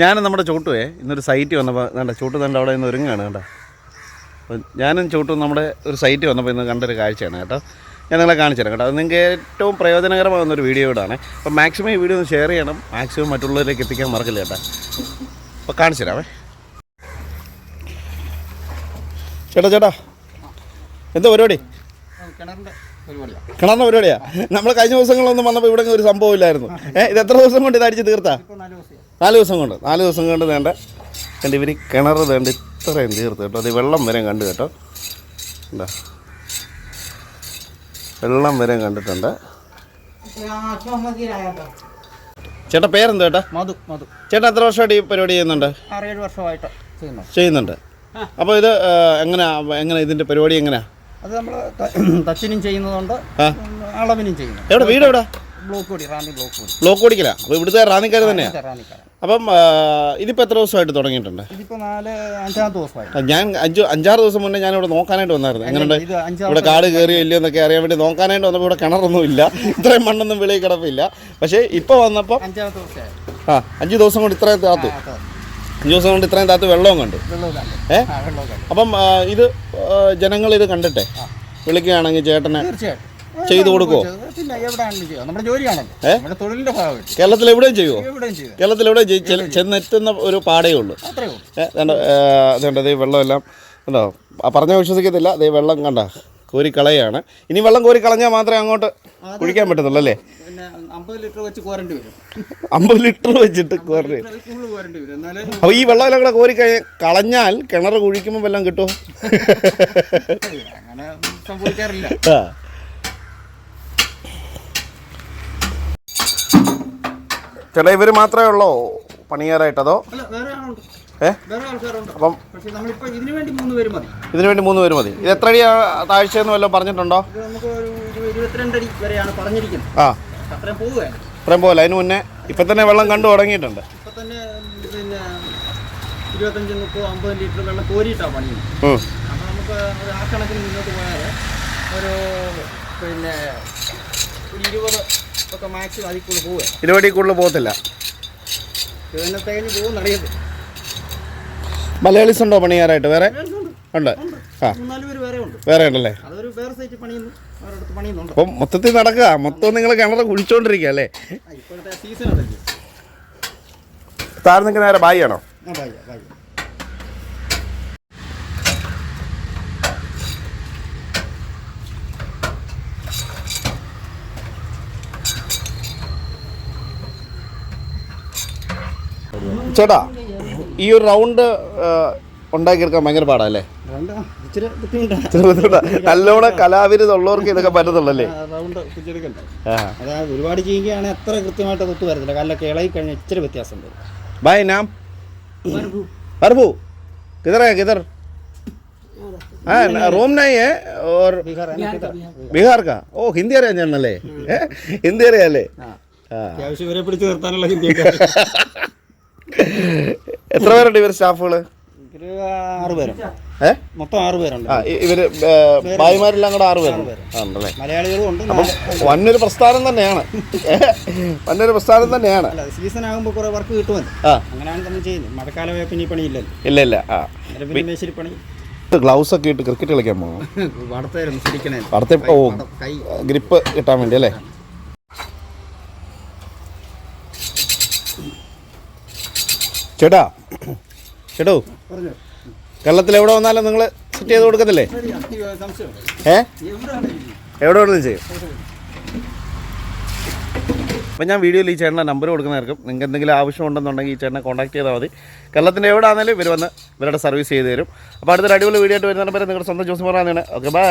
ഞാൻ നമ്മുടെ ചോട്ടുവേ ഇന്നൊരു സൈറ്റ് വന്നപ്പോൾ വേണ്ട ചോട്ട് തന്റെ അവിടെ നിന്ന് ഒരുങ്ങാണ് കേട്ടോ അപ്പോൾ ഞാനും ചോട്ടും നമ്മുടെ ഒരു സൈറ്റ് വന്നപ്പോൾ ഇന്ന് കണ്ടൊരു കാഴ്ചയാണ് കേട്ടോ. ഞാൻ നിങ്ങളെ കാണിച്ചു തരാം കേട്ടോ. അത് നിങ്ങൾക്ക് ഏറ്റവും പ്രയോജനകരമാകുന്ന ഒരു വീഡിയോ ഇടാണ്. അപ്പോൾ മാക്സിമം ഈ വീഡിയോ ഒന്ന് ഷെയർ ചെയ്യണം. മാക്സിമം മറ്റുള്ളവരിലേക്ക് എത്തിക്കാൻ മറക്കില്ല കേട്ടോ അപ്പോൾ കാണിച്ചു തരാമേ. ചേട്ടാ ചേട്ടാ. എന്താ പരിപാടി? കിണറിന് പരിപാടിയാണ് നമ്മൾ കഴിഞ്ഞ ദിവസങ്ങളൊന്നും വന്നപ്പോൾ ഇവിടെ ഒരു സംഭവം ഇല്ലായിരുന്നു. ഏഹ് ഇത് എത്ര ദിവസം കൊണ്ട് ഇത് അടിച്ച് തീർത്താ? നാല് ദിവസം കൊണ്ട് നാല് ദിവസം കൊണ്ട് വേണ്ട. കണ്ട് ഇവർ കിണർ വേണ്ട ഇത്രയും തീർത്ത് കേട്ടോ. അത് വെള്ളം വരെ കണ്ടു കേട്ടോ. എന്താ വെള്ളം വരെ കണ്ടിട്ടുണ്ട്. ചേട്ടാ പേരെന്താ ചേട്ടാ? മധു മധു. ചേട്ടാ എത്ര വർഷമായിട്ട് ഈ പരിപാടി ചെയ്യുന്നുണ്ട്? ആറേഴ് വർഷമായിട്ട് ചെയ്യുന്നു. ചെയ്യുന്നുണ്ട്. അപ്പോൾ ഇത് എങ്ങനെയാ എങ്ങനെ ഇതിന്റെ പരിപാടി എങ്ങനെയാ അത് നമ്മൾ തച്ചിനും ചെയ്യുന്നതുകൊണ്ട്. അളവിനും ചെയ്യുന്നു. എവിടെ വീട് എവിടെ ബ്ലോക്ക് കൂടി റാന്നി ബ്ലോക്ക് ബ്ലോക്ക് ഓടിക്കല അപ്പോൾ ഇവിടുത്തെ റാന്നിക്കാർ തന്നെയാണ് റാന്നിക്കാരൻ അപ്പം ഇതിപ്പോ ഇതിപ്പോൾ എത്ര ദിവസമായിട്ട് തുടങ്ങിയിട്ടുണ്ട്? ഇതിപ്പോൾ നാല് അഞ്ചാമത്തെ ദിവസമായി. ഞാൻ അഞ്ച് അഞ്ചാറ് ദിവസം മുന്നേ ഞാൻ ഇവിടെ നോക്കാനായിട്ട് വന്നായിരുന്നു. എങ്ങനെയുണ്ട്? ഇവിടെ കാട് കയറിയോ ഇല്ലയോ എന്നൊക്കെ അറിയാൻ വേണ്ടി നോക്കാനായിട്ട് വന്നപ്പോൾ ഇവിടെ കിണറൊന്നും ഇല്ല ഇത്രയും മണ്ണൊന്നും വെളിയിൽ കിടപ്പില്ല. പക്ഷേ ഇപ്പോൾ വന്നപ്പോൾ ആ അഞ്ച് ദിവസം കൊണ്ട് ഇത്രയും താത്തു. അഞ്ച് ദിവസം കൊണ്ട് ഇത്രയും താത്തു വെള്ളവും കണ്ടു. ഏ? അപ്പം ഇത് ജനങ്ങൾ ഇത് കണ്ടിട്ടെ? വിളിക്കുകയാണെങ്കിൽ ചേട്ടനെ തീർച്ചയായിട്ടും. ചെയ്തു കൊടുക്കുവോ? പിന്നെ എവിടെയാണെങ്കിലും ചെയ്യാം നമ്മുടെ ജോലിയാണല്ലോ. ഏ? നമ്മുടെ തൊഴിലിന്റെ ഭാഗമായിട്ട്. കേരളത്തിൽ എവിടെയും ചെയ്യുമോ എവിടെയും ചെയ്യാം കേരളത്തിൽ എവിടെയും ചെയ്- ചെന്നെത്തുന്ന ഒരു പാടേ ഉള്ളൂ. അത്രേ ഉള്ളൂ. ഏ, ദാണ്ട, ഏ, അതുകൊണ്ട് ദേ വെള്ളമെല്ലാം കണ്ടോ? ആ പറഞ്ഞാൽ വിശ്വസിക്കത്തില്ല. ദേ വെള്ളം കണ്ട? കോരി കളയാണ് ഇനി വെള്ളം കോരി കളഞ്ഞാൽ മാത്രമേ അങ്ങോട്ട് കുഴിക്കാൻ പറ്റത്തുള്ളൂ അല്ലേ? പിന്നെ അമ്പത് ലിറ്റർ വെച്ച് കോരേണ്ടി വരും. അമ്പത് ലിറ്റർ വെച്ചിട്ട് കോരി കൂടുതൽ കോരേണ്ടി വരും. എന്നാലേ അപ്പോൾ ഈ വെള്ളമെല്ലാം കൂടെ കോരി കഴി- കളഞ്ഞാൽ കിണർ കുഴിക്കുമ്പോൾ വെള്ളം കിട്ടുമോ അങ്ങനെ സംഭവിക്കാറില്ല. ആ. ചേട്ടാ ഇവർ മാത്രമേ ഉള്ളോ പണിയാറായിട്ടതോ ഏ? അപ്പം ഇതിനു വേണ്ടി മൂന്ന് പേര് മതി. ഇത് എത്ര അടി താഴ്ചയെന്ന് വല്ലതും പറഞ്ഞിട്ടുണ്ടോ? ആ. അത്രയും പോലെ അതിന് മുന്നേ ഇപ്പം തന്നെ വെള്ളം കണ്ടു തുടങ്ങിയിട്ടുണ്ട്. ഇരുപത്തഞ്ച് മുപ്പത് അമ്പത് ലിറ്റർ വെള്ളം കോരിയിട്ടാണ് പണിയുന്നത്. അപ്പൊ നമുക്ക് ആ കണക്കിന് മുന്നോട്ട് പോയാൽ ഒരു പിന്നെ ഒരു ഇരുപത് ഒക്കെ മാക്സിമം അതിൽ കൂടുതൽ പോവുക. ഇരുപടി കൂടുതൽ പോകത്തില്ല. മലയാളീസ് ഉണ്ടോ പണിയാറായിട്ട് വേറെ? ഉണ്ട്. ആ. വേറെ ഉണ്ട്. വേറെ ഉണ്ടല്ലേ? അതൊരു വേറെ സൈറ്റ് പണിയുന്നു. അവരടുത്ത് പണിയുന്നുണ്ട്. അപ്പം മൊത്തത്തിൽ നടക്കുക. മൊത്തം നിങ്ങൾ കിണർ കുഴിച്ചോണ്ടിരിക്കുക അല്ലേ? ഇപ്പോഴത്തെ സീസൺ താഴെ നിൽക്കുന്ന നേരെ ബായി ആണോ ബായി. ചേട്ടാ ഈ ഒരു റൗണ്ട് ഉണ്ടാക്കിയെടുക്കാൻ ഭയങ്കര പാടല്ലേ രണ്ട് ഇച്ചിരി ബുദ്ധിമുട്ടാണ് ഇച്ചിരി ബുദ്ധിമുട്ടാ. നല്ലോണം കലാവിരുതുള്ളവർക്ക് ഇതൊക്കെ പറ്റത്തുള്ളല്ലേ റൗണ്ട് പിടിച്ചെടുക്കണ്ടേ ആ അതായത് ഒരുപാട് ചെയ്യുകയാണെങ്കിൽ അത്ര കൃത്യമായിട്ട് ഒത്തു വരത്തില്ല കല്ലൊക്കെ ഇളകി കഴിഞ്ഞാൽ ഇച്ചിരി വ്യത്യാസം വരും भाई नाम अरबू किधर है किधर हाँ न- रोम नहीं है और ബീഹാർ ബീഹാർ കാ ഓ ഹിന്ദി അറിയാൻ ഞാനല്ലേ ഏ? ഹിന്ദി അറിയാല്ലേ ആ അത്യാവശ്യം ഇവരെ പിടിച്ചു നിർത്താനുള്ള ഹിന്ദിയൊക്കെ എത്ര പേരുണ്ട് ഇവർ ഏ? മൊത്തം ആറ് പേരുണ്ട്. ഇവർ ഏ, ഭായിമാരെല്ലാം കൂടെ ആറ് പേരുണ്ട്. ആണല്ലേ? മലയാളികളും ഉണ്ട് അപ്പം വന്നൊരു പ്രസ്ഥാനം തന്നെയാണ്? വന്നൊരു പ്രസ്ഥാനം തന്നെയാണ്. സീസൺ ആകുമ്പോൾ കുറേ വർക്ക് കിട്ടുമല്ലോ. അങ്ങനെയാണ് നമ്മൾ ചെയ്യുന്നത്. മഴക്കാലമായ പിന്നെ പണിയില്ലല്ലോ. ഇല്ല ഇല്ല. ആ. അന്നേരം മേശിരി പണി. ഗ്ലൗസ് ഒക്കെ ഇട്ട് ക്രിക്കറ്റ് കളിക്കാൻ പോകണം ഓ. ഗ്രിപ്പ് കിട്ടാൻ വേണ്ടി അല്ലേ? ചേട്ടാ ചേട്ടോ കേരളത്തിൽ എവിടെ വന്നാലും നിങ്ങൾ സെറ്റ് ചെയ്ത് കൊടുക്കത്തില്ലേ? ഏ എവിടെയാണ് എവിടെ വേണമെങ്കിലും ചെയ്യും. അപ്പം ഞാൻ വീഡിയോയിൽ ഈ ചേട്ടന്റെ നമ്പർ കൊടുക്കുന്നതായിരിക്കും. നിങ്ങൾക്ക് എന്തെങ്കിലും ആവശ്യമുണ്ടെന്നുണ്ടെങ്കിൽ ഈ ചേട്ടനെ കോൺടാക്ട് ചെയ്താൽ മതി. കേരളത്തിന്റെ എവിടെ ആണെങ്കിലും ഇവർ വന്ന് ഇവരുടെ സർവീസ് ചെയ്ത് തരും. അപ്പോൾ അടുത്തൊരു അടിപൊളി വീഡിയോ ആയിട്ട് വരുന്ന പേര് നിങ്ങളുടെ സ്വന്തം ജോസ് മറാന്നാണ് ഓക്കെ ബൈ